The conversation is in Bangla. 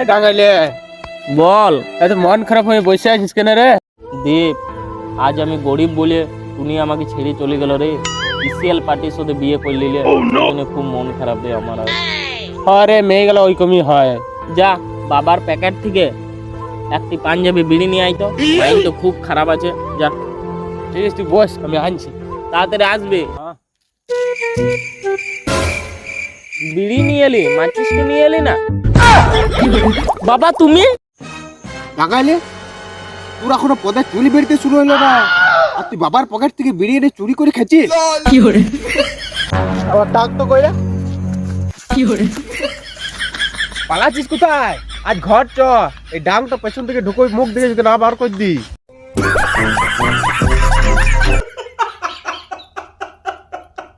এ বল। এত মন খারাপ হয়ে বসে আছিস কেন রে? দীপ আজ আমি গরিব বলে তুমি আমাকে ছেড়ে চলে গেল রে। ইসিএল পার্টির সাথে বিয়ে করে নিলে খুব মন খারাপ রে আমার আর। আরে মেয়ে গেল ওই কমই হয়। যা বাবার প্যাকেট থেকে একটি পাঞ্জাবি বিড়ি নিয়ে আইতো মাইন্ড তো খুব খারাপ আছে। যা। ঠিক আছে তুই বস আমি আনছি। তাড়াতাড়ি আসবে। হ্যাঁ। বিড়ি নিয়ে এলি? মাচিস তো নিয়ে এলি না? বাবা তুমি? টাকাইলে তোর এখনও পদে চুলি বেরতে শুরু হলো না। আর তুই বাবার পকেট থেকে বেরিয়ে এনে চুরি করে খেছিস আবার ডাক তো কইরা। কি হরে? পালাচ্ছিস কোথায়? আজ ঘর চ। এই ডাংটা পেছন থেকে ঢুকোই মুখ দিকে যদি না বার করে দি।